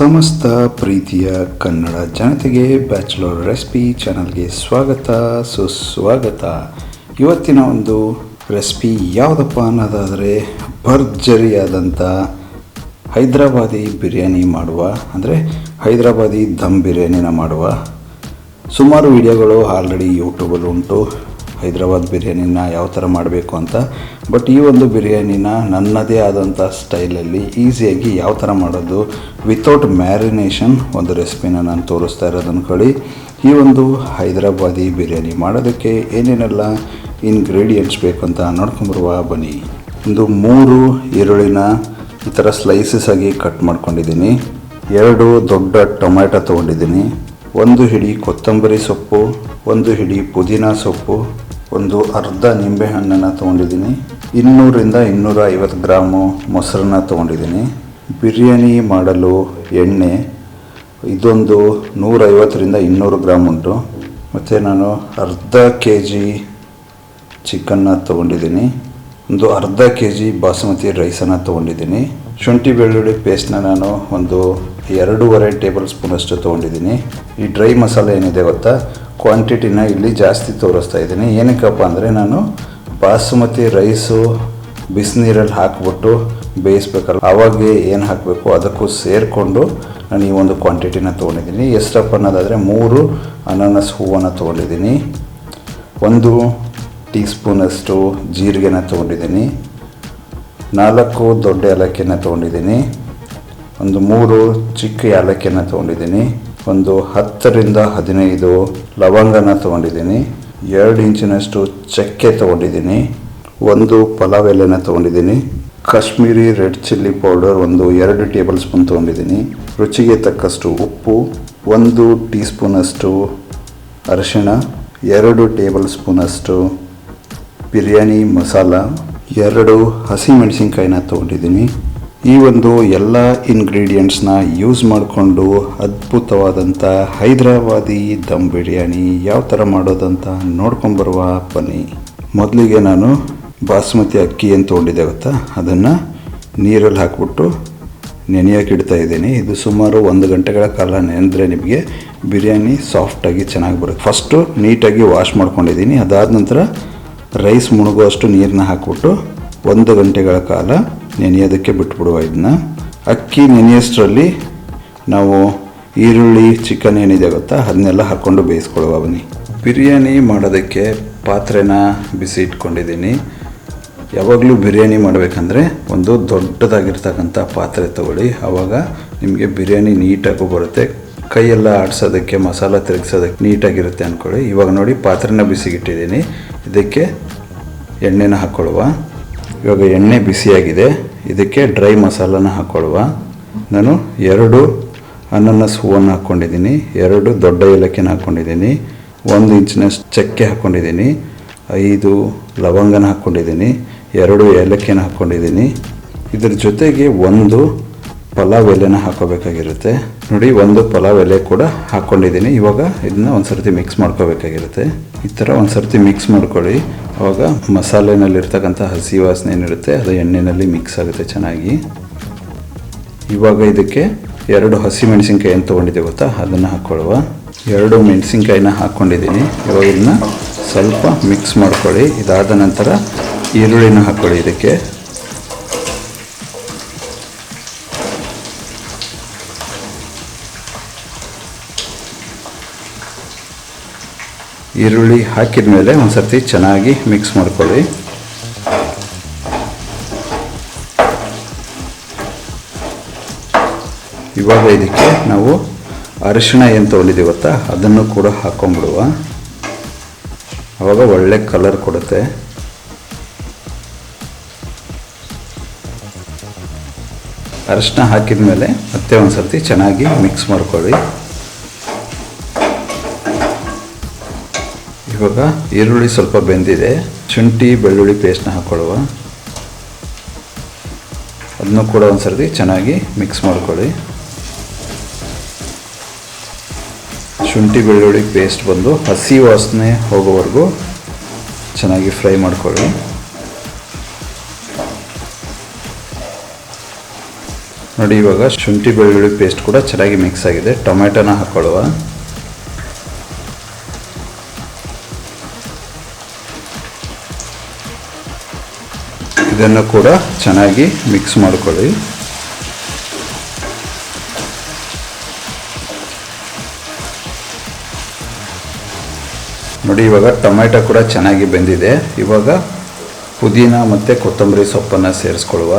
ಸಮಸ್ತ ಪ್ರೀತಿಯ ಕನ್ನಡ ಜನತೆಗೆ ಬ್ಯಾಚುಲರ್ ರೆಸಿಪಿ ಚಾನಲ್ಗೆ ಸ್ವಾಗತ, ಸುಸ್ವಾಗತ. ಇವತ್ತಿನ ಒಂದು ರೆಸಿಪಿ ಯಾವುದಪ್ಪ ಅನ್ನೋದಾದರೆ ಭರ್ಜರಿಯಾದಂಥ ಹೈದರಾಬಾದಿ ಬಿರಿಯಾನಿ ಮಾಡುವ, ಅಂದರೆ ಹೈದರಾಬಾದಿ ದಮ್ ಬಿರಿಯಾನಿನ ಮಾಡುವ. ಸುಮಾರು ವಿಡಿಯೋಗಳು ಆಲ್ರೆಡಿ ಯೂಟ್ಯೂಬಲ್ಲಿ ಉಂಟು. ಹೈದರಾಬಾದ್ ಬಿರಿಯಾನಿನ ಯಾವ ಥರ ಮಾಡಬೇಕು ಅಂತ. ಬಟ್ ಈ ಒಂದು ಬಿರಿಯಾನಿನ ನನ್ನದೇ ಆದಂಥ ಸ್ಟೈಲಲ್ಲಿ ಈಸಿಯಾಗಿ ಯಾವ ಥರ ಮಾಡೋದು ವಿತೌಟ್ ಮ್ಯಾರಿನೇಷನ್ ಒಂದು ರೆಸಿಪಿನ ನಾನು ತೋರಿಸ್ತಾ ಇರೋದು ಅಂದ್ಕೊಳ್ಳಿ ಈ ಒಂದು ಹೈದರಾಬಾದಿ ಬಿರಿಯಾನಿ ಮಾಡೋದಕ್ಕೆ ಏನೇನೆಲ್ಲ ಇನ್ಗ್ರೀಡಿಯೆಂಟ್ಸ್ ಬೇಕು ಅಂತ ನೋಡ್ಕೊಂಬರುವ, ಬನ್ನಿ. ಒಂದು ಮೂರು ಈರುಳ್ಳಿನ ಈ ಥರ ಸ್ಲೈಸಸ್ ಆಗಿ ಕಟ್ ಮಾಡ್ಕೊಂಡಿದ್ದೀನಿ. ಎರಡು ದೊಡ್ಡ ಟೊಮ್ಯಾಟೊ ತೊಗೊಂಡಿದ್ದೀನಿ. ಒಂದು ಹಿಡಿ ಕೊತ್ತಂಬರಿ ಸೊಪ್ಪು, ಒಂದು ಹಿಡಿ ಪುದೀನ ಸೊಪ್ಪು ಒಂದು ಅರ್ಧ ನಿಂಬೆಹಣ್ಣನ್ನು ತೊಗೊಂಡಿದ್ದೀನಿ. ಇನ್ನೂರಿಂದ ಇನ್ನೂರ ಐವತ್ತು ಗ್ರಾಮು ಮೊಸರನ್ನ ತೊಗೊಂಡಿದ್ದೀನಿ. ಬಿರಿಯಾನಿ ಮಾಡಲು ಎಣ್ಣೆ, ಇದೊಂದು ನೂರೈವತ್ತರಿಂದ ಇನ್ನೂರು ಗ್ರಾಮ್ ಉಂಟು. ಮತ್ತು ನಾನು ಅರ್ಧ ಕೆ ಜಿ ಚಿಕನ್ನ ತೊಗೊಂಡಿದ್ದೀನಿ. ಒಂದು ಅರ್ಧ ಕೆ ಜಿ ಬಾಸುಮತಿ ರೈಸನ್ನು ತೊಗೊಂಡಿದ್ದೀನಿ. ಶುಂಠಿ ಬೆಳ್ಳುಳ್ಳಿ ಪೇಸ್ಟ್ನ ನಾನು ಒಂದು ಎರಡೂವರೆ ಟೇಬಲ್ ಸ್ಪೂನಷ್ಟು ತೊಗೊಂಡಿದ್ದೀನಿ. ಈ ಡ್ರೈ ಮಸಾಲೆ ಏನಿದೆ ಗೊತ್ತಾ? ಕ್ವಾಂಟಿಟಿನ ಇಲ್ಲಿ ಜಾಸ್ತಿ ತೋರಿಸ್ತಾ ಇದ್ದೀನಿ. ಏನಕ್ಕಪ್ಪ ಅಂದರೆ ನಾನು ಬಾಸುಮತಿ ರೈಸು, ಬಿಸಿನೀರಲ್ಲಿ ಹಾಕ್ಬಿಟ್ಟು ಬೇಯಿಸ್ಬೇಕಲ್ಲ ಅವಾಗೆ ಏನು ಹಾಕಬೇಕು ಅದಕ್ಕೂ ಸೇರಿಕೊಂಡು ನಾನು ಈ ಒಂದು ಕ್ವಾಂಟಿಟಿನ ತೊಗೊಂಡಿದ್ದೀನಿ. ಎಷ್ಟಪ್ಪ ಅನ್ನೋದಾದರೆ ಮೂರು ಅನಾನಸ್ ಹೂವನ್ನು ತೊಗೊಂಡಿದ್ದೀನಿ. ಒಂದು ಟೀ ಸ್ಪೂನಷ್ಟು ಜೀರಿಗೆನ ತೊಗೊಂಡಿದ್ದೀನಿ. ನಾಲ್ಕು ದೊಡ್ಡ ಏಲಕ್ಕಿನ ತೊಗೊಂಡಿದ್ದೀನಿ. ಒಂದು ಮೂರು ಚಿಕ್ಕ ಏಲಕ್ಕಿನ ತೊಗೊಂಡಿದ್ದೀನಿ. ಒಂದು ಹತ್ತರಿಂದ ಹದಿನೈದು ಲವಂಗನ ತೊಗೊಂಡಿದ್ದೀನಿ, ಎರಡು ಇಂಚಿನಷ್ಟು ಚಕ್ಕೆ ತೊಗೊಂಡಿದ್ದೀನಿ, ಒಂದು ಪಲಾವ್ ಎಲೆನ ತೊಗೊಂಡಿದ್ದೀನಿ, ಕಾಶ್ಮೀರಿ ರೆಡ್ ಚಿಲ್ಲಿ ಪೌಡರ್ ಒಂದು ಎರಡು ಟೇಬಲ್ ಸ್ಪೂನ್ ತೊಗೊಂಡಿದ್ದೀನಿ, ರುಚಿಗೆ ತಕ್ಕಷ್ಟು ಉಪ್ಪು, ಒಂದು ಟೀ ಸ್ಪೂನಷ್ಟು ಅರಿಶಿಣ, ಎರಡು ಟೇಬಲ್ ಸ್ಪೂನಷ್ಟು ಬಿರಿಯಾನಿ ಮಸಾಲ, ಎರಡು ಹಸಿಮೆಣಸಿನ್ಕಾಯಿನ ತೊಗೊಂಡಿದ್ದೀನಿ. ಈ ಒಂದು ಎಲ್ಲ ಇಂಗ್ರೀಡಿಯೆಂಟ್ಸ್ನ ಯೂಸ್ ಮಾಡಿಕೊಂಡು ಅದ್ಭುತವಾದಂಥ ಹೈದರಾಬಾದಿ ದಮ್ ಬಿರಿಯಾನಿ ಯಾವ ಥರ ಮಾಡೋದಂತ ನೋಡ್ಕೊಂಬರುವ ಬನ್ನಿ. ಮೊದಲಿಗೆ ನಾನು ಬಾಸ್ಮತಿ ಅಕ್ಕಿ ಏನು ತೊಗೊಂಡಿದ್ದೆ ಗೊತ್ತಾ? ಅದನ್ನು ನೀರಲ್ಲಿ ಹಾಕ್ಬಿಟ್ಟು ನೆನೆಯೋಕೆ ಇಡ್ತಾ ಇದ್ದೀನಿ. ಇದು ಸುಮಾರು ಒಂದು ಗಂಟೆಗಳ ಕಾಲ ನೆನೆದ್ರೆ ನಿಮಗೆ ಬಿರಿಯಾನಿ ಸಾಫ್ಟಾಗಿ ಚೆನ್ನಾಗಿ ಬರುತ್ತೆ. ಫಸ್ಟು ನೀಟಾಗಿ ವಾಶ್ ಮಾಡ್ಕೊಂಡಿದ್ದೀನಿ. ಅದಾದ ನಂತರ ರೈಸ್ ಮುಳುಗುವಷ್ಟು ನೀರನ್ನ ಹಾಕ್ಬಿಟ್ಟು ಒಂದು ಗಂಟೆಗಳ ಕಾಲ ನೆನೆಯೋದಕ್ಕೆ ಬಿಟ್ಬಿಡುವ ಇದನ್ನ. ಅಕ್ಕಿ ನೆನೆಯಷ್ಟರಲ್ಲಿ ನಾವು ಈರುಳ್ಳಿ ಚಿಕನ್ ಏನಿದೆ ಗೊತ್ತಾ? ಅದನ್ನೆಲ್ಲ ಹಾಕ್ಕೊಂಡು ಬೇಯಿಸ್ಕೊಳ್ಳುವ ಬನ್ನಿ. ಬಿರಿಯಾನಿ ಮಾಡೋದಕ್ಕೆ ಪಾತ್ರೆನ ಬಿಸಿ ಇಟ್ಕೊಂಡಿದ್ದೀನಿ. ಯಾವಾಗಲೂ ಬಿರಿಯಾನಿ ಮಾಡಬೇಕಂದ್ರೆ ಒಂದು ದೊಡ್ಡದಾಗಿರ್ತಕ್ಕಂಥ ಪಾತ್ರೆ ತಗೊಳ್ಳಿ. ಆವಾಗ ನಿಮಗೆ ಬಿರಿಯಾನಿ ನೀಟಾಗೂ ಬರುತ್ತೆ. ಕೈಯೆಲ್ಲ ಆಡಿಸೋದಕ್ಕೆ, ಮಸಾಲ ತಿರುಗಿಸೋದಕ್ಕೆ ನೀಟಾಗಿರುತ್ತೆ ಅಂದ್ಕೊಳ್ಳಿ ಇವಾಗ ನೋಡಿ ಪಾತ್ರೆನ ಬಿಸಿಗಿಟ್ಟಿದ್ದೀನಿ. ಇದಕ್ಕೆ ಎಣ್ಣೆನ ಹಾಕ್ಕೊಳ್ಳುವ. ಇವಾಗ ಎಣ್ಣೆ ಬಿಸಿಯಾಗಿದೆ. ಇದಕ್ಕೆ ಡ್ರೈ ಮಸಾಲನ ಹಾಕ್ಕೊಳ್ಳುವ ನಾನು ಎರಡು ಅನಾನಸ್ ಹೂವನ್ನು ಹಾಕ್ಕೊಂಡಿದ್ದೀನಿ ಎರಡು ದೊಡ್ಡ ಏಲಕ್ಕಿನ ಹಾಕ್ಕೊಂಡಿದ್ದೀನಿ ಒಂದು ಇಂಚಿನಷ್ಟು ಚಕ್ಕೆ ಹಾಕ್ಕೊಂಡಿದ್ದೀನಿ ಐದು ಲವಂಗನ ಹಾಕ್ಕೊಂಡಿದ್ದೀನಿ ಎರಡು ಏಲಕ್ಕಿನ ಹಾಕ್ಕೊಂಡಿದ್ದೀನಿ ಇದ್ರ ಜೊತೆಗೆ ಒಂದು ಪಲಾವ್ ಎಲೆನ ಹಾಕೋಬೇಕಾಗಿರುತ್ತೆ. ನೋಡಿ, ಒಂದು ಪಲಾವ್ ಎಲೆ ಕೂಡ ಹಾಕ್ಕೊಂಡಿದ್ದೀನಿ ಇವಾಗ ಇದನ್ನ ಒಂದು ಸರ್ತಿ ಮಿಕ್ಸ್ ಮಾಡ್ಕೋಬೇಕಾಗಿರುತ್ತೆ. ಈ ಥರ ಒಂದು ಸರ್ತಿ ಮಿಕ್ಸ್ ಮಾಡ್ಕೊಳ್ಳಿ. ಅವಾಗ ಮಸಾಲೆನಲ್ಲಿರ್ತಕ್ಕಂಥ ಹಸಿ ವಾಸನೆ ಏನಿರುತ್ತೆ, ಅದು ಎಣ್ಣೆಯಲ್ಲಿ ಮಿಕ್ಸ್ ಆಗುತ್ತೆ ಚೆನ್ನಾಗಿ. ಇವಾಗ ಇದಕ್ಕೆ ಎರಡು ಹಸಿ ಮೆಣಸಿನ್ಕಾಯಿ ಏನು ತೊಗೊಂಡಿದ್ದೆ ಗೊತ್ತಾ? ಅದನ್ನು ಹಾಕ್ಕೊಳ್ಳುವ ಎರಡು ಮೆಣಸಿನ್ಕಾಯಿನ ಹಾಕ್ಕೊಂಡಿದ್ದೀನಿ ಇವಾಗ ಇದನ್ನ ಸ್ವಲ್ಪ ಮಿಕ್ಸ್ ಮಾಡ್ಕೊಳ್ಳಿ. ಇದಾದ ನಂತರ ಈರುಳ್ಳಿನ ಹಾಕ್ಕೊಳ್ಳಿ ಇದಕ್ಕೆ. ಈರುಳ್ಳಿ ಹಾಕಿದ ಮೇಲೆ ಒಂದು ಸರ್ತಿ ಚೆನ್ನಾಗಿ ಮಿಕ್ಸ್ ಮಾಡ್ಕೊಳ್ಳಿ. ಇವಾಗ ಇದಕ್ಕೆ ನಾವು ಅರಿಶಿಣ ಏನು ತೊಗೊಂಡಿದ್ದೀವಿ ಗೊತ್ತಾ? ಅದನ್ನು ಕೂಡ ಹಾಕ್ಕೊಂಡ್ಬಿಡುವ ಆವಾಗ ಒಳ್ಳೆ ಕಲರ್ ಕೊಡುತ್ತೆ. ಅರಿಶಿನ ಹಾಕಿದ ಮೇಲೆ ಮತ್ತೆ ಒಂದು ಸರ್ತಿ ಚೆನ್ನಾಗಿ ಮಿಕ್ಸ್ ಮಾಡ್ಕೊಳ್ಳಿ. ಇವಾಗ ಈರುಳ್ಳಿ ಸ್ವಲ್ಪ ಬೆಂದಿದೆ. ಶುಂಠಿ, ಬೆಳ್ಳುಳ್ಳಿ ಪೇಸ್ಟ್ನ ಹಾಕ್ಕೊಳ್ಳುವ ಅದನ್ನು ಕೂಡ ಒಂದು ಚೆನ್ನಾಗಿ ಮಿಕ್ಸ್ ಮಾಡ್ಕೊಳ್ಳಿ. ಶುಂಠಿ, ಬೆಳ್ಳುಳ್ಳಿ ಪೇಸ್ಟ್ ಬಂದು ಹಸಿ ವಾಸನೆ ಹೋಗೋವರೆಗೂ ಚೆನ್ನಾಗಿ ಫ್ರೈ ಮಾಡ್ಕೊಳ್ಳಿ. ನೋಡಿ ಇವಾಗ ಶುಂಠಿ, ಬೆಳ್ಳುಳ್ಳಿ ಪೇಸ್ಟ್ ಕೂಡ ಚೆನ್ನಾಗಿ ಮಿಕ್ಸ್ ಆಗಿದೆ. ಟೊಮೆಟೊನ ಹಾಕೊಳ್ಳುವ. ಇದನ್ನು ಕೂಡ ಚೆನ್ನಾಗಿ ಮಿಕ್ಸ್ ಮಾಡ್ಕೊಳ್ಳಿ. ನೋಡಿ, ಇವಾಗ ಟೊಮೆಟೊ ಕೂಡ ಚೆನ್ನಾಗಿ ಬೆಂದಿದೆ. ಇವಾಗ ಪುದೀನ ಮತ್ತು ಕೊತ್ತಂಬರಿ ಸೊಪ್ಪನ್ನು ಸೇರಿಸ್ಕೊಳ್ಳುವ.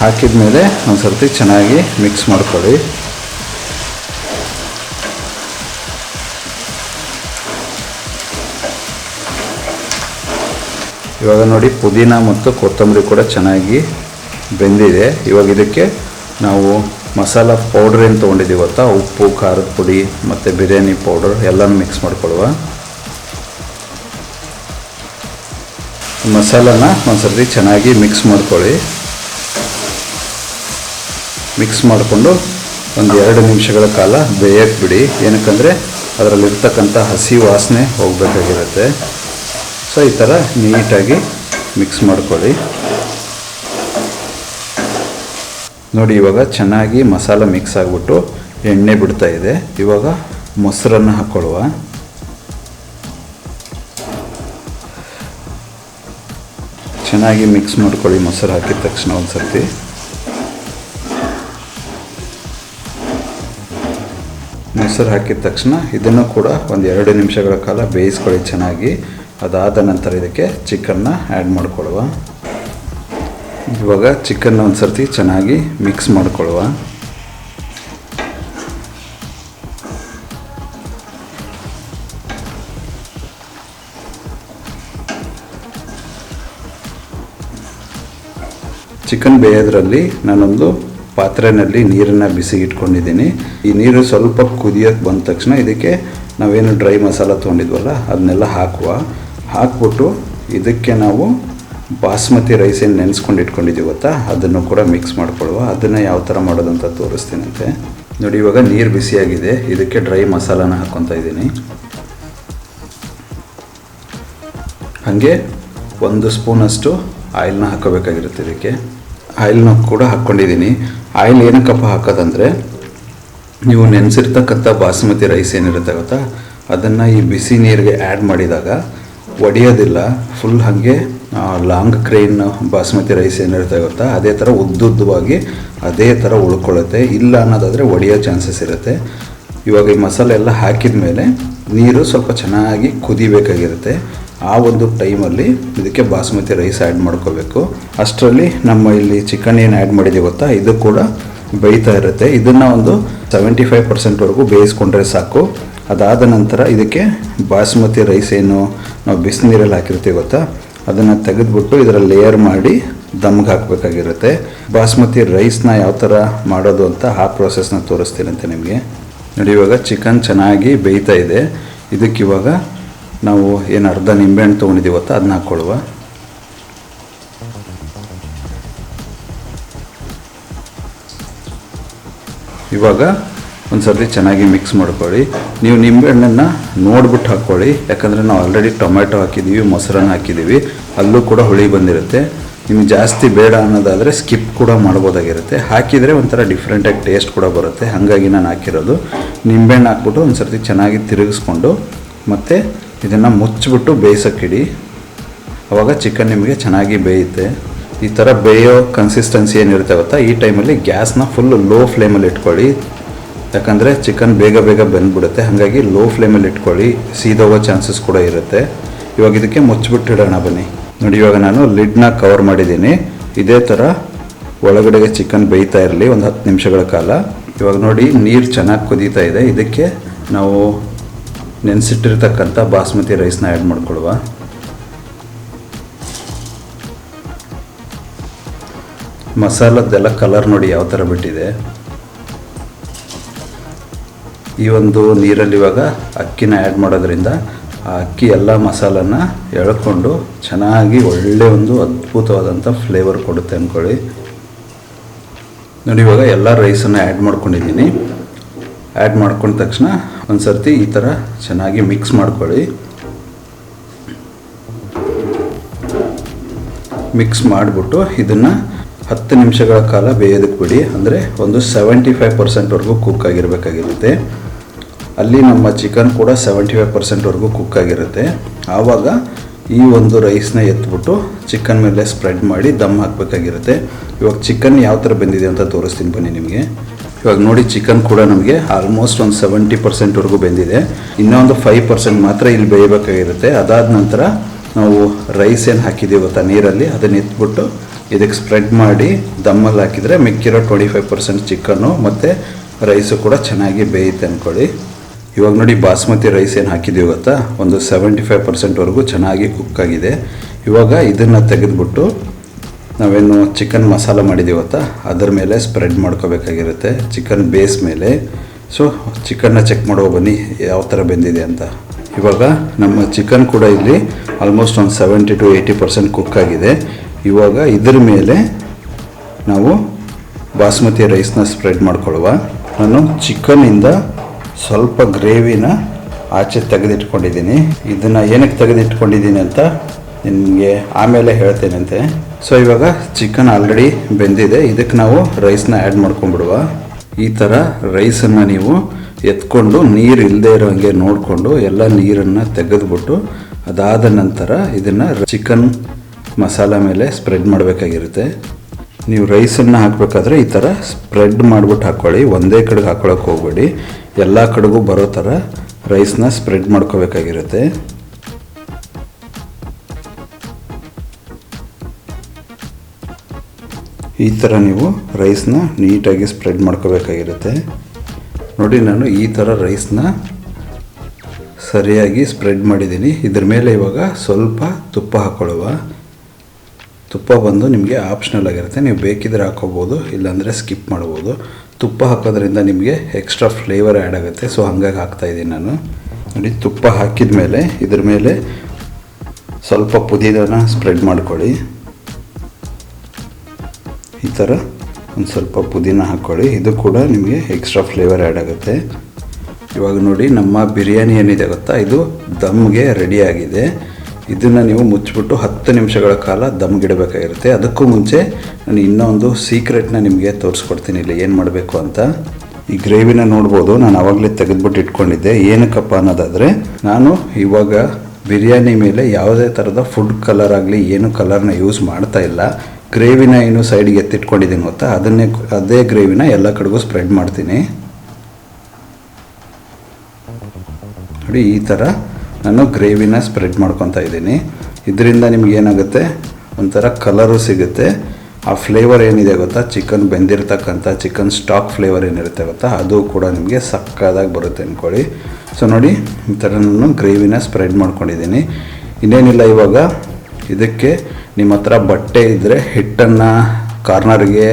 ಹಾಕಿದ ಮೇಲೆ ಒಂದು ಸರ್ತಿ ಚೆನ್ನಾಗಿ ಮಿಕ್ಸ್ ಮಾಡ್ಕೊಳ್ಳಿ. ಇವಾಗ ನೋಡಿ ಪುದೀನ ಮತ್ತು ಕೊತ್ತಂಬರಿ ಕೂಡ ಚೆನ್ನಾಗಿ ಬೆಂದಿದೆ. ಇವಾಗ ಇದಕ್ಕೆ ನಾವು ಮಸಾಲ ಪೌಡ್ರ್ ಏನು ತೊಗೊಂಡಿದ್ದೀವಿ ಗೊತ್ತಾ? ಉಪ್ಪು, ಖಾರದ ಪುಡಿ ಮತ್ತು ಬಿರಿಯಾನಿ ಪೌಡರ್ ಎಲ್ಲನೂ ಮಿಕ್ಸ್ ಮಾಡ್ಕೊಳ್ಳುವ. ಮಸಾಲನ ಒಂದ್ಸರ್ತಿ ಚೆನ್ನಾಗಿ ಮಿಕ್ಸ್ ಮಾಡ್ಕೊಳ್ಳಿ. ಮಿಕ್ಸ್ ಮಾಡಿಕೊಂಡು ಒಂದು ಎರಡು ನಿಮಿಷಗಳ ಕಾಲ ಬೇಯಕ್ಕೆ ಬಿಡಿ. ಏನಕ್ಕಂದರೆ ಅದರಲ್ಲಿರ್ತಕ್ಕಂಥ ಹಸಿ ವಾಸನೆ ಹೋಗಬೇಕಾಗಿರುತ್ತೆ. ಸೊ, ಈ ಥರ ನೀಟಾಗಿ ಮಿಕ್ಸ್ ಮಾಡ್ಕೊಳ್ಳಿ. ನೋಡಿ, ಇವಾಗ ಚೆನ್ನಾಗಿ ಮಸಾಲ ಮಿಕ್ಸ್ ಆಗಿಬಿಟ್ಟು ಎಣ್ಣೆ ಬಿಡ್ತಾ ಇದೆ. ಇವಾಗ ಮೊಸರನ್ನು ಹಾಕ್ಕೊಳ್ಳುವ ಚೆನ್ನಾಗಿ ಮಿಕ್ಸ್ ಮಾಡ್ಕೊಳ್ಳಿ ಮೊಸರು ಹಾಕಿದ ತಕ್ಷಣ ಒಂದು ಸರ್ತಿ ಮೊಸರು ಹಾಕಿದ ತಕ್ಷಣ ಇದನ್ನು ಕೂಡ ಒಂದು ಎರಡು ನಿಮಿಷಗಳ ಕಾಲ ಬೇಯಿಸ್ಕೊಳ್ಳಿ ಚೆನ್ನಾಗಿ. ಅದಾದ ನಂತರ ಇದಕ್ಕೆ ಚಿಕನ್ನ ಆ್ಯಡ್ ಮಾಡ್ಕೊಳ್ಳುವ. ಇವಾಗ ಚಿಕನ್ ಒಂದು ಸರ್ತಿ ಚೆನ್ನಾಗಿ ಮಿಕ್ಸ್ ಮಾಡ್ಕೊಳ್ಳುವ. ಚಿಕನ್ ಬೇಯೋದ್ರಲ್ಲಿ ನಾನೊಂದು ಪಾತ್ರೆಯಲ್ಲಿ ನೀರನ್ನು ಬಿಸಿ ಇಟ್ಕೊಂಡಿದ್ದೀನಿ ಈ ನೀರು ಸ್ವಲ್ಪ ಕುದಿಯೋಕ್ಕೆ ಬಂದ ತಕ್ಷಣ ಇದಕ್ಕೆ ನಾವೇನು ಡ್ರೈ ಮಸಾಲ ತೊಗೊಂಡಿದ್ವಲ್ಲ, ಅದನ್ನೆಲ್ಲ ಹಾಕುವ. ಹಾಕ್ಬಿಟ್ಟು ಇದಕ್ಕೆ ನಾವು ಬಾಸ್ಮತಿ ರೈಸ್ ಏನು ನೆನೆಸ್ಕೊಂಡು ಇಟ್ಕೊಂಡಿದ್ದೀವಿ ಗೊತ್ತಾ? ಅದನ್ನು ಕೂಡ ಮಿಕ್ಸ್ ಮಾಡ್ಕೊಳ್ಳುವ. ಅದನ್ನು ಯಾವ ಥರ ಮಾಡೋದಂತ ತೋರಿಸ್ತೀನಂತೆ. ನೋಡಿ, ಇವಾಗ ನೀರು ಬಿಸಿಯಾಗಿದೆ. ಇದಕ್ಕೆ ಡ್ರೈ ಮಸಾಲಾನ ಹಾಕ್ಕೊತಾ ಇದ್ದೀನಿ. ಹಾಗೆ ಒಂದು ಸ್ಪೂನಷ್ಟು ಆಯಿಲ್ನ ಹಾಕೋಬೇಕಾಗಿರುತ್ತೆ ಇದಕ್ಕೆ. ಆಯಿಲ್ನ ಕೂಡ ಹಾಕ್ಕೊಂಡಿದ್ದೀನಿ. ಆಯಿಲ್ ಏನಕ್ಕಪ್ಪ ಹಾಕೋದಂದರೆ, ನೀವು ನೆನೆಸಿರ್ತಕ್ಕಂಥ ಬಾಸುಮತಿ ರೈಸ್ ಏನಿರುತ್ತೆ ಗೊತ್ತಾ? ಅದನ್ನು ಈ ಬಿಸಿ ನೀರಿಗೆ ಆ್ಯಡ್ ಮಾಡಿದಾಗ ಒಡೆಯೋದಿಲ್ಲ. ಫುಲ್ ಹಾಗೆ ಲಾಂಗ್ ಕ್ರೈನ್ ಬಾಸುಮತಿ ರೈಸ್ ಏನಿರುತ್ತೆ ಗೊತ್ತಾ? ಅದೇ ಥರ ಉದ್ದುದ್ದವಾಗಿ ಅದೇ ಥರ ಉಳ್ಕೊಳ್ಳುತ್ತೆ. ಇಲ್ಲ ಅನ್ನೋದಾದರೆ ಒಡೆಯೋ ಚಾನ್ಸಸ್ ಇರುತ್ತೆ. ಇವಾಗ ಈ ಮಸಾಲೆ ಎಲ್ಲ ಹಾಕಿದ ಮೇಲೆ ನೀರು ಸ್ವಲ್ಪ ಚೆನ್ನಾಗಿ ಕುದಿಬೇಕಾಗಿರುತ್ತೆ. ಆ ಒಂದು ಟೈಮಲ್ಲಿ ಇದಕ್ಕೆ ಬಾಸುಮತಿ ರೈಸ್ ಆ್ಯಡ್ ಮಾಡ್ಕೋಬೇಕು. ಅಷ್ಟರಲ್ಲಿ ನಮ್ಮ ಇಲ್ಲಿ ಚಿಕನ್ ಏನು ಆ್ಯಡ್ ಮಾಡಿದೆ ಗೊತ್ತಾ? ಇದು ಕೂಡ ಬೇಯ್ತಾ ಇರುತ್ತೆ. ಇದನ್ನು ಒಂದು ಸೆವೆಂಟಿ ಫೈವ್ ಪರ್ಸೆಂಟ್ವರೆಗೂ ಬೇಯಿಸ್ಕೊಂಡ್ರೆ ಸಾಕು. ಅದಾದ ನಂತರ ಇದಕ್ಕೆ ಬಾಸುಮತಿ ರೈಸ್ ಏನು ನಾವು ಬಿಸಿನೀರಲ್ಲಿ ಹಾಕಿರ್ತೀವಿ ಗೊತ್ತಾ? ಅದನ್ನು ತೆಗೆದುಬಿಟ್ಟು ಇದರ ಲೇಯರ್ ಮಾಡಿ ದಮ್ಗೆ ಹಾಕಬೇಕಾಗಿರುತ್ತೆ. ಬಾಸ್ಮತಿ ರೈಸ್ನ ಯಾವ ಥರ ಮಾಡೋದು ಅಂತ ಆ ಪ್ರೋಸೆಸ್ನ ತೋರಿಸ್ತೀನಂತೆ ನಿಮಗೆ. ನೋಡಿ, ಇವಾಗ ಚಿಕನ್ ಚೆನ್ನಾಗಿ ಬೇಯ್ತಾ ಇದೆ. ಇದಕ್ಕಿವಾಗ ನಾವು ಏನು ಅರ್ಧ ನಿಂಬೆಹಣ್ಣು ಗೊತ್ತಾ? ಅದನ್ನ ಹಾಕ್ಕೊಳ್ಳುವ. ಇವಾಗ ಒಂದು ಸರ್ತಿ ಚೆನ್ನಾಗಿ ಮಿಕ್ಸ್ ಮಾಡ್ಕೊಳ್ಳಿ. ನೀವು ನಿಂಬೆಹಣ್ಣನ್ನು ನೋಡ್ಬಿಟ್ಟು ಹಾಕ್ಕೊಳ್ಳಿ ಯಾಕಂದರೆ ನಾವು ಆಲ್ರೆಡಿ ಟೊಮೆಟೊ ಹಾಕಿದ್ದೀವಿ ಮೊಸರನ್ನ ಹಾಕಿದ್ದೀವಿ ಅಲ್ಲೂ ಕೂಡ ಹುಳಿ ಬಂದಿರುತ್ತೆ. ನಿಮ್ಗೆ ಜಾಸ್ತಿ ಬೇಡ ಅನ್ನೋದಾದರೆ ಸ್ಕಿಪ್ ಕೂಡ ಮಾಡ್ಬೋದಾಗಿರುತ್ತೆ. ಹಾಕಿದರೆ ಒಂಥರ ಡಿಫ್ರೆಂಟಾಗಿ ಟೇಸ್ಟ್ ಕೂಡ ಬರುತ್ತೆ. ಹಾಗಾಗಿ ನಾನು ಹಾಕಿರೋದು. ನಿಂಬೆಹಣ್ಣು ಹಾಕ್ಬಿಟ್ಟು ಒಂದು ಸರ್ತಿ ಚೆನ್ನಾಗಿ ತಿರುಗಿಸ್ಕೊಂಡು ಮತ್ತು ಇದನ್ನು ಮುಚ್ಚಿಬಿಟ್ಟು ಬೇಯಿಸೋಕ್ಕಿಡಿ. ಆವಾಗ ಚಿಕನ್ ನಿಮಗೆ ಚೆನ್ನಾಗಿ ಬೇಯುತ್ತೆ. ಈ ಥರ ಬೇಯೋ ಕನ್ಸಿಸ್ಟೆನ್ಸಿ ಏನಿರುತ್ತೆ ಗೊತ್ತಾ? ಈ ಟೈಮಲ್ಲಿ ಗ್ಯಾಸ್ನ ಫುಲ್ ಲೋ ಫ್ಲೇಮಲ್ಲಿ ಇಟ್ಕೊಳ್ಳಿ. ಯಾಕಂದರೆ ಚಿಕನ್ ಬೇಗ ಬೇಗ ಬೆಂದ್ಬಿಡುತ್ತೆ. ಹಾಗಾಗಿ ಲೋ ಫ್ಲೇಮಲ್ಲಿ ಇಟ್ಕೊಳ್ಳಿ. ಸೀದೋಗೋ ಚಾನ್ಸಸ್ ಕೂಡ ಇರುತ್ತೆ. ಇವಾಗ ಇದಕ್ಕೆ ಮುಚ್ಚಿಬಿಟ್ಟಿಡೋಣ ಬನ್ನಿ. ನೋಡಿ, ಇವಾಗ ನಾನು ಲಿಡ್ನ ಕವರ್ ಮಾಡಿದ್ದೀನಿ. ಇದೇ ಥರ ಒಳಗಡೆಗೆ ಚಿಕನ್ ಬೇಯ್ತಾ ಇರಲಿ, ಒಂದು ಹತ್ತು ನಿಮಿಷಗಳ ಕಾಲ. ಇವಾಗ ನೋಡಿ, ನೀರು ಚೆನ್ನಾಗಿ ಕುದೀತಾ ಇದೆ. ಇದಕ್ಕೆ ನಾವು ನೆನೆಸಿಟ್ಟಿರ್ತಕ್ಕಂಥ ಬಾಸ್ಮತಿ ರೈಸ್ನ ಆ್ಯಡ್ ಮಾಡ್ಕೊಳ್ಳುವ. ಮಸಾಲದ್ದೆಲ್ಲ ಕಲರ್ ನೋಡಿ ಯಾವ ಥರ ಬಿಟ್ಟಿದೆ. ಈ ಒಂದು ನೀರಲ್ಲಿ ಇವಾಗ ಅಕ್ಕಿನ ಆ್ಯಡ್ ಮಾಡೋದ್ರಿಂದ ಆ ಅಕ್ಕಿ ಎಲ್ಲ ಮಸಾಲನ್ನ ಎಳ್ಕೊಂಡು ಚೆನ್ನಾಗಿ ಒಳ್ಳೆ ಒಂದು ಅದ್ಭುತವಾದಂಥ ಫ್ಲೇವರ್ ಕೊಡುತ್ತೆ ಅಂದ್ಕೊಳ್ಳಿ. ನೋಡಿ ಇವಾಗ ಎಲ್ಲ ರೈಸನ್ನು ಆ್ಯಡ್ ಮಾಡ್ಕೊಂಡಿದ್ದೀನಿ. ಆ್ಯಡ್ ಮಾಡ್ಕೊಂಡ ತಕ್ಷಣ ಒಂದು ಸರ್ತಿ ಈ ಥರ ಚೆನ್ನಾಗಿ ಮಿಕ್ಸ್ ಮಾಡ್ಕೊಳ್ಳಿ. ಮಿಕ್ಸ್ ಮಾಡಿಬಿಟ್ಟು ಇದನ್ನು ಹತ್ತು ನಿಮಿಷಗಳ ಕಾಲ ಬೇಯೋದಕ್ಕೆ ಬಿಡಿ. ಅಂದರೆ ಒಂದು ಸೆವೆಂಟಿ ಫೈವ್ ಪರ್ಸೆಂಟ್ವರೆಗೂ ಕುಕ್ ಆಗಿರಬೇಕಾಗಿರುತ್ತೆ. ಅಲ್ಲಿ ನಮ್ಮ ಚಿಕನ್ ಕೂಡ ಸೆವೆಂಟಿ ಫೈವ್ ಪರ್ಸೆಂಟ್ವರೆಗೂ ಕುಕ್ ಆಗಿರುತ್ತೆ. ಆವಾಗ ಈ ಒಂದು ರೈಸ್ನ ಎತ್ಬಿಟ್ಟು ಚಿಕನ್ ಮೇಲೆ ಸ್ಪ್ರೆಡ್ ಮಾಡಿ ದಮ್ ಹಾಕಬೇಕಾಗಿರುತ್ತೆ. ಇವಾಗ ಚಿಕನ್ ಯಾವ ಥರ ಬೆಂದಿದೆ ಅಂತ ತೋರಿಸ್ತೀನಿ ಬನ್ನಿ ನಿಮಗೆ. ಇವಾಗ ನೋಡಿ ಚಿಕನ್ ಕೂಡ ನಮಗೆ ಆಲ್ಮೋಸ್ಟ್ ಒಂದು ಸೆವೆಂಟಿ ಪರ್ಸೆಂಟ್ವರೆಗೂ ಬೆಂದಿದೆ. ಇನ್ನೊಂದು ಫೈವ್ ಪರ್ಸೆಂಟ್ ಮಾತ್ರ ಇಲ್ಲಿ ಬೇಯಬೇಕಾಗಿರುತ್ತೆ. ಅದಾದ ನಂತರ ನಾವು ರೈಸ್ ಏನು ಹಾಕಿದ್ದೀವಿ ಗೊತ್ತಾ? ನೀರಲ್ಲಿ ಅದನ್ನು ಎತ್ಬಿಟ್ಟು ಇದಕ್ಕೆ ಸ್ಪ್ರೆಡ್ ಮಾಡಿ ದಮ್ಮಲ್ಲಿ ಹಾಕಿದರೆ ಮಿಕ್ಕಿರೋ ಟ್ವೆಂಟಿ ಫೈವ್ ಪರ್ಸೆಂಟ್ ಚಿಕನ್ನು ಮತ್ತು ರೈಸು ಕೂಡ ಚೆನ್ನಾಗಿ ಬೇಯುತ್ತೆ ಅಂದ್ಕೊಳ್ಳಿ ಇವಾಗ ನೋಡಿ ಬಾಸ್ಮತಿ ರೈಸ್ ಏನು ಹಾಕಿದ್ದೀವಿ ಗೊತ್ತಾ? ಒಂದು ಸೆವೆಂಟಿ ಫೈವ್ ಪರ್ಸೆಂಟ್ವರೆಗೂ ಚೆನ್ನಾಗಿ ಕುಕ್ ಆಗಿದೆ. ಇವಾಗ ಇದನ್ನು ತೆಗೆದುಬಿಟ್ಟು ನಾವೇನು ಚಿಕನ್ ಮಸಾಲ ಗೊತ್ತಾ? ಅದರ ಮೇಲೆ ಸ್ಪ್ರೆಡ್ ಮಾಡ್ಕೋಬೇಕಾಗಿರುತ್ತೆ. ಚಿಕನ್ ಬೇಸ್ ಮೇಲೆ. ಸೊ ಚಿಕನ್ನ ಚೆಕ್ ಮಾಡೋ ಬನ್ನಿ, ಯಾವ ಥರ ಬೆಂದಿದೆ ಅಂತ. ಇವಾಗ ನಮ್ಮ ಚಿಕನ್ ಕೂಡ ಇಲ್ಲಿ ಆಲ್ಮೋಸ್ಟ್ ಒಂದು seventy two eighty percent cook ಆಗಿದೆ. ಇವಾಗ ಇದರ ಮೇಲೆ ನಾವು ಬಾಸ್ಮತಿ ರೈಸ್ನ ಸ್ಪ್ರೆಡ್ ಮಾಡ್ಕೊಳ್ಳುವ. ನಾನು ಚಿಕನ್ನಿಂದ ಸ್ವಲ್ಪ ಗ್ರೇವಿನ ಆಚೆ ತೆಗೆದಿಟ್ಕೊಂಡಿದ್ದೀನಿ. ಇದನ್ನು ಏನಕ್ಕೆ ತೆಗೆದಿಟ್ಕೊಂಡಿದ್ದೀನಿ ಅಂತ ನಿಮಗೆ ಆಮೇಲೆ ಹೇಳ್ತೇನಂತೆ. ಸೊ ಇವಾಗ ಚಿಕನ್ ಆಲ್ರೆಡಿ ಬೆಂದಿದೆ. ಇದಕ್ಕೆ ನಾವು ರೈಸ್ನ ಆ್ಯಡ್ ಮಾಡ್ಕೊಂಡ್ಬಿಡುವ. ಈ ಥರ ರೈಸನ್ನು ನೀವು ಎತ್ಕೊಂಡು ನೀರು ಇಲ್ಲದೆ ಇರೋ ಹಾಗೆ ನೋಡಿಕೊಂಡು ಎಲ್ಲ ನೀರನ್ನು ತೆಗೆದುಬಿಟ್ಟು ಅದಾದ ನಂತರ ಇದನ್ನು ಚಿಕನ್ ಮಸಾಲ ಮೇಲೆ ಸ್ಪ್ರೆಡ್ ಮಾಡಬೇಕಾಗಿರುತ್ತೆ. ನೀವು ರೈಸನ್ನು ಹಾಕಬೇಕಾದ್ರೆ ಈ ಥರ ಸ್ಪ್ರೆಡ್ ಮಾಡಿಬಿಟ್ಟು ಹಾಕ್ಕೊಳ್ಳಿ ಒಂದೇ ಕಡೆಗೆ ಹಾಕ್ಕೊಳಕ್ಕೆ ಹೋಗಬೇಡಿ. ಎಲ್ಲ ಕಡೆಗೂ ಬರೋ ಥರ ರೈಸ್ನ ಸ್ಪ್ರೆಡ್ ಮಾಡ್ಕೋಬೇಕಾಗಿರುತ್ತೆ. ಈ ಥರ ನೀವು ರೈಸ್ನ ನೀಟಾಗಿ ಸ್ಪ್ರೆಡ್ ಮಾಡ್ಕೋಬೇಕಾಗಿರುತ್ತೆ. ನೋಡಿ ನಾನು ಈ ಥರ ರೈಸ್ನ ಸರಿಯಾಗಿ ಸ್ಪ್ರೆಡ್ ಮಾಡಿದ್ದೀನಿ. ಇದ್ರ ಮೇಲೆ ಇವಾಗ ಸ್ವಲ್ಪ ತುಪ್ಪ ಹಾಕ್ಕೊಳ್ಳುವ ತುಪ್ಪ ಬಂದು ನಿಮಗೆ ಆಪ್ಷನಲ್ ಆಗಿರುತ್ತೆ. ನೀವು ಬೇಕಿದ್ರೆ ಹಾಕೋಬೋದು, ಇಲ್ಲಾಂದರೆ ಸ್ಕಿಪ್ ಮಾಡ್ಬೋದು. ತುಪ್ಪ ಹಾಕೋದ್ರಿಂದ ನಿಮಗೆ ಎಕ್ಸ್ಟ್ರಾ ಫ್ಲೇವರ್ ಆ್ಯಡ್ ಆಗುತ್ತೆ. ಸೊ ಹಾಗಾಗಿ ಹಾಕ್ತಾಯಿದ್ದೀನಿ ನಾನು. ನೋಡಿ, ತುಪ್ಪ ಹಾಕಿದ ಮೇಲೆ ಇದ್ರ ಮೇಲೆ ಸ್ವಲ್ಪ ಪುದೀನ ಸ್ಪ್ರೆಡ್ ಮಾಡ್ಕೊಳ್ಳಿ. ಈ ಥರ ಒಂದು ಸ್ವಲ್ಪ ಪುದೀನ ಹಾಕ್ಕೊಳ್ಳಿ ಇದು ಕೂಡ ನಿಮಗೆ ಎಕ್ಸ್ಟ್ರಾ ಫ್ಲೇವರ್ ಆ್ಯಡ್ ಆಗುತ್ತೆ. ಇವಾಗ ನೋಡಿ, ನಮ್ಮ ಬಿರಿಯಾನಿ ಏನಿದೆ ಗೊತ್ತಾ? ಇದು ದಮ್ಗೆ ರೆಡಿ ಆಗಿದೆ. ಇದನ್ನು ನೀವು ಮುಚ್ಚಿಬಿಟ್ಟು ಹತ್ತು ನಿಮಿಷಗಳ ಕಾಲ ದಮ್ಗಿಡಬೇಕಾಗಿರುತ್ತೆ ಅದಕ್ಕೂ ಮುಂಚೆ ನಾನು ಇನ್ನೊಂದು ಸೀಕ್ರೆಟ್ನ ನಿಮಗೆ ತೋರಿಸ್ಕೊಡ್ತೀನಿ ಇಲ್ಲಿ ಏನು ಮಾಡಬೇಕು ಅಂತ. ಈ ಗ್ರೇವಿನ ನೋಡ್ಬೋದು, ನಾನು ಆವಾಗಲೇ ತೆಗೆದುಬಿಟ್ಟು ಇಟ್ಕೊಂಡಿದ್ದೆ. ಏನಕ್ಕಪ್ಪ ಅನ್ನೋದಾದರೆ, ನಾನು ಇವಾಗ ಬಿರಿಯಾನಿ ಮೇಲೆ ಯಾವುದೇ ಥರದ ಫುಡ್ ಕಲರ್ ಆಗಲಿ ಏನು ಕಲರ್ನ ಯೂಸ್ ಮಾಡ್ತಾ ಇಲ್ಲ. ಗ್ರೇವಿನ ಏನು ಸೈಡಿಗೆ ಎತ್ತಿಟ್ಕೊಂಡಿದ್ದೀನಿ ಗೊತ್ತಾ? ಅದನ್ನೇ ಅದೇ ಗ್ರೇವಿನ ಎಲ್ಲ ಕಡೆಗೂ ಸ್ಪ್ರೆಡ್ ಮಾಡ್ತೀನಿ. ನೋಡಿ, ಈ ಥರ ನಾನು ಗ್ರೇವಿನ ಸ್ಪ್ರೆಡ್ ಮಾಡ್ಕೊತಾ ಇದ್ದೀನಿ. ಇದರಿಂದ ನಿಮ್ಗೆ ಏನಾಗುತ್ತೆ? ಒಂಥರ ಕಲರು ಸಿಗುತ್ತೆ. ಆ ಫ್ಲೇವರ್ ಏನಿದೆ ಗೊತ್ತಾ? ಚಿಕನ್ ಬೆಂದಿರ್ತಕ್ಕಂಥ ಚಿಕನ್ ಸ್ಟಾಕ್ ಫ್ಲೇವರ್ ಏನಿರುತ್ತೆ ಗೊತ್ತಾ? ಅದು ಕೂಡ ನಿಮಗೆ ಸಕ್ಕದಾಗಿ ಬರುತ್ತೆ ಅಂದ್ಕೊಳ್ಳಿ ಸೊ ನೋಡಿ, ಈ ಥರ ನಾನು ಗ್ರೇವಿನ ಸ್ಪ್ರೆಡ್ ಮಾಡ್ಕೊಂಡಿದ್ದೀನಿ. ಇನ್ನೇನಿಲ್ಲ ಇವಾಗ. ಇದಕ್ಕೆ ನಿಮ್ಮ ಹತ್ರ ಬಟ್ಟೆ ಇದ್ದರೆ ಹಿಟ್ಟನ್ನು ಕಾರ್ನರ್ಗೆ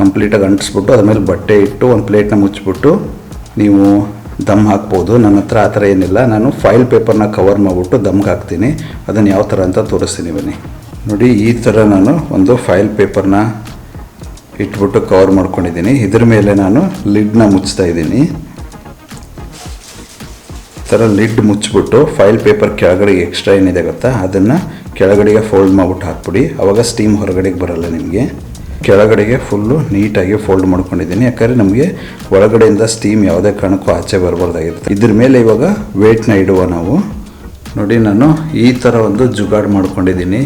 ಕಂಪ್ಲೀಟಾಗಿ ಅಂಟಿಸ್ಬಿಟ್ಟು ಅದ್ರ ಮೇಲೆ ಬಟ್ಟೆ ಇಟ್ಟು ಒಂದು ಪ್ಲೇಟ್ನ ಮುಚ್ಚಿಬಿಟ್ಟು ನೀವು ದಮ್ ಹಾಕ್ಬೋದು. ನನ್ನ ಹತ್ರ ಆ ಥರ ಏನಿಲ್ಲ. ನಾನು ಫೈಲ್ ಪೇಪರ್ನ ಕವರ್ ಮಾಡಿಬಿಟ್ಟು ದಮ್ಗೆ ಹಾಕ್ತೀನಿ. ಅದನ್ನು ಯಾವ ಥರ ಅಂತ ತೋರಿಸ್ತೀನಿ ಬನ್ನಿ. ನೋಡಿ, ಈ ಥರ ನಾನು ಒಂದು ಫೈಲ್ ಪೇಪರ್ನ ಇಟ್ಬಿಟ್ಟು ಕವರ್ ಮಾಡ್ಕೊಂಡಿದ್ದೀನಿ. ಇದ್ರ ಮೇಲೆ ನಾನು ಲಿಡ್ನ ಮುಚ್ತಾ ಇದ್ದೀನಿ. ಥರ ಲಿಡ್ ಮುಚ್ಚಿಬಿಟ್ಟು ಫೈಲ್ ಪೇಪರ್ ಕೆಳಗಡೆ ಎಕ್ಸ್ಟ್ರಾ ಏನಿದೆ ಗೊತ್ತಾ? ಅದನ್ನು ಕೆಳಗಡೆಗೆ ಫೋಲ್ಡ್ ಮಾಡಿಬಿಟ್ಟು ಹಾಕ್ಬಿಡಿ. ಅವಾಗ ಸ್ಟೀಮ್ ಹೊರಗಡೆಗೆ ಬರಲ್ಲ ನಿಮಗೆ. ಕೆಳಗಡೆಗೆ ಫುಲ್ಲು ನೀಟಾಗಿ ಫೋಲ್ಡ್ ಮಾಡ್ಕೊಂಡಿದ್ದೀನಿ. ಯಾಕಂದರೆ ನಮಗೆ ಒಳಗಡೆಯಿಂದ ಸ್ಟೀಮ್ ಯಾವುದೇ ಕಾರಣಕ್ಕೂ ಆಚೆ ಬರಬಾರ್ದಾಗಿರುತ್ತೆ. ಇದ್ರ ಮೇಲೆ ಇವಾಗ ವೇಟ್ನ ಇಡುವ ನಾವು. ನೋಡಿ, ನಾನು ಈ ಥರ ಒಂದು ಜುಗಾಡ್ ಮಾಡ್ಕೊಂಡಿದ್ದೀನಿ.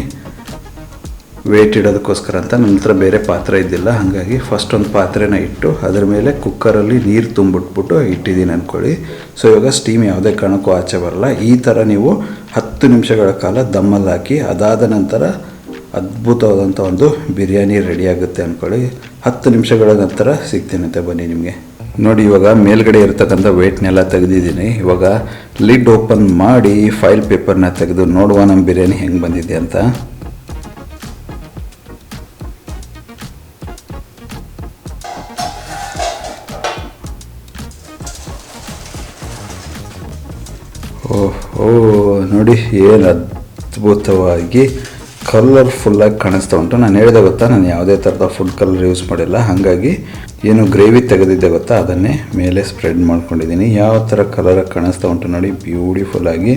ವೇಟ್ ಇಡೋದಕ್ಕೋಸ್ಕರ ಅಂತ. ನನ್ನ ಹತ್ರ ಬೇರೆ ಪಾತ್ರೆ ಇದ್ದಿಲ್ಲ. ಹಾಗಾಗಿ ಫಸ್ಟ್ ಒಂದು ಪಾತ್ರೆನ ಇಟ್ಟು ಅದರ ಮೇಲೆ ಕುಕ್ಕರಲ್ಲಿ ನೀರು ತುಂಬಿಟ್ಬಿಟ್ಟು ಇಟ್ಟಿದ್ದೀನಿ ಅಂದ್ಕೊಳ್ಳಿ ಸೊ ಇವಾಗ ಸ್ಟೀಮ್ ಯಾವುದೇ ಕಾರಣಕ್ಕೂ ಆಚೆ ಬರಲ್ಲ. ಈ ಥರ ನೀವು ಹತ್ತು ನಿಮಿಷಗಳ ಕಾಲ ದಮ್ಮಲ್ಲಿ ಹಾಕಿ ಅದಾದ ನಂತರ ಅದ್ಭುತವಾದಂಥ ಒಂದು ಬಿರಿಯಾನಿ ರೆಡಿ ಆಗುತ್ತೆ ಅಂದ್ಕೊಳ್ಳಿ. ಹತ್ತು ನಿಮಿಷಗಳ ನಂತರ ಸಿಗ್ತೀನಂತೆ ಬನ್ನಿ ನಿಮಗೆ. ನೋಡಿ, ಇವಾಗ ಮೇಲ್ಗಡೆ ಇರ್ತಕ್ಕಂಥ ವೇಟ್ನೆಲ್ಲ ತೆಗೆದಿದ್ದೀನಿ. ಇವಾಗ ಲಿಡ್ ಓಪನ್ ಮಾಡಿ ಫೈಲ್ ಪೇಪರ್ನ ತೆಗೆದು ನೋಡುವ ನಮ್ಮ ಬಿರಿಯಾನಿ ಹೆಂಗೆ ಬಂದಿದೆ ಅಂತ. ಓಹ್ ಓ ನೋಡಿ, ಏನು ಅದ್ಭುತವಾಗಿ ಕಲರ್ಫುಲ್ಲಾಗಿ ಕಾಣಿಸ್ತಾ ಉಂಟು. ನಾನು ಹೇಳಿದೆ ಗೊತ್ತಾ, ನಾನು ಯಾವುದೇ ಥರದ ಫುಡ್ ಕಲರ್ ಯೂಸ್ ಮಾಡಿಲ್ಲ. ಹಾಗಾಗಿ ಏನು ಗ್ರೇವಿ ತೆಗೆದಿದ್ದೆ ಗೊತ್ತಾ, ಅದನ್ನೇ ಮೇಲೆ ಸ್ಪ್ರೆಡ್ ಮಾಡ್ಕೊಂಡಿದ್ದೀನಿ. ಯಾವ ಥರ ಕಲರಾಗಿ ಕಾಣಿಸ್ತಾ ಉಂಟು ನೋಡಿ ಬ್ಯೂಟಿಫುಲ್ಲಾಗಿ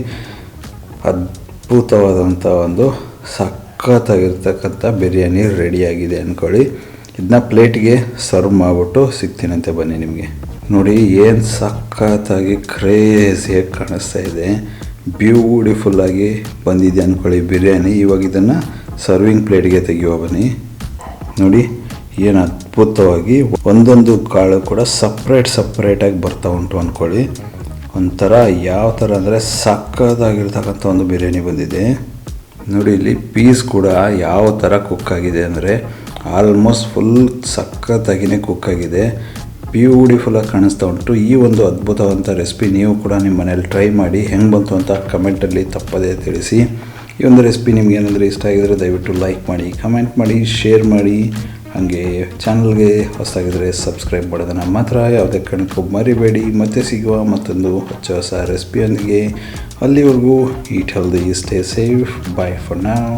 ಅದ್ಭುತವಾದಂಥ ಒಂದು ಸಖತ್ತಾಗಿರ್ತಕ್ಕಂಥ ಬಿರಿಯಾನಿ ರೆಡಿಯಾಗಿದೆ ಅಂದ್ಕೊಳ್ಳಿ ಇದನ್ನ ಪ್ಲೇಟ್ಗೆ ಸರ್ವ್ ಮಾಡಿಬಿಟ್ಟು ಸಿಗ್ತೀನಂತೆ ಬನ್ನಿ ನಿಮಗೆ. ನೋಡಿ, ಏನು ಸಖತ್ತಾಗಿ ಕ್ರೇಜಿಯಾಗಿ ಕಾಣಿಸ್ತಾ ಇದೆ. ಬ್ಯೂಟಿಫುಲ್ಲಾಗಿ ಬಂದಿದೆ ಅಂದ್ಕೊಳ್ಳಿ ಬಿರಿಯಾನಿ. ಇವಾಗ ಇದನ್ನು ಸರ್ವಿಂಗ್ ಪ್ಲೇಟ್ಗೆ ತೆಗೆಯುವ ಬನ್ನಿ. ನೋಡಿ, ಏನು ಅದ್ಭುತವಾಗಿ ಒಂದೊಂದು ಕಾಳು ಕೂಡ ಸಪ್ರೇಟ್ ಸಪ್ರೇಟಾಗಿ ಬರ್ತಾ ಉಂಟು ಅಂದ್ಕೊಳ್ಳಿ ಒಂಥರ ಯಾವ ಥರ ಅಂದರೆ ಸಕ್ಕದಾಗಿರ್ತಕ್ಕಂಥ ಒಂದು ಬಿರಿಯಾನಿ ಬಂದಿದೆ. ನೋಡಿ, ಇಲ್ಲಿ ಪೀಸ್ ಕೂಡ ಯಾವ ಥರ ಕುಕ್ ಆಗಿದೆ ಅಂದರೆ ಆಲ್ಮೋಸ್ಟ್ ಫುಲ್ ಸಕ್ಕತ್ತಾಗಿಯೇ ಕುಕ್ ಆಗಿದೆ. ಬ್ಯೂಟಿಫುಲ್ಲಾಗಿ ಕಾಣಿಸ್ತಾ ಉಂಟು. ಈ ಒಂದು ಅದ್ಭುತವಾದ ರೆಸಿಪಿ ನೀವು ಕೂಡ ನಿಮ್ಮ ಮನೇಲಿ ಟ್ರೈ ಮಾಡಿ ಹೆಂಗೆ ಬಂತು ಅಂತ ಕಮೆಂಟಲ್ಲಿ ತಪ್ಪದೇ ತಿಳಿಸಿ. ಈ ಒಂದು ರೆಸಿಪಿ ನಿಮ್ಗೆ ಏನಾದರೂ ಇಷ್ಟ ಆಗಿದರೆ ದಯವಿಟ್ಟು ಲೈಕ್ ಮಾಡಿ ಕಮೆಂಟ್ ಮಾಡಿ ಶೇರ್ ಮಾಡಿ. ಹಾಗೆ ಚಾನಲ್ಗೆ ಹೊಸದಾಗಿದ್ದರೆ ಸಬ್ಸ್ಕ್ರೈಬ್ ಮಾಡೋದನ್ನು ಮಾತ್ರ ಯಾವುದೇ ಕಾರಣಕ್ಕೂ ಮರಿಬೇಡಿ. ಮತ್ತೆ ಸಿಗುವ ಮತ್ತೊಂದು ಹೊಚ್ಚ ಹೊಸ ರೆಸಿಪಿಯೊಂದಿಗೆ ಅಲ್ಲಿವರೆಗೂ eat healthy stay safe bye for ನಾವ್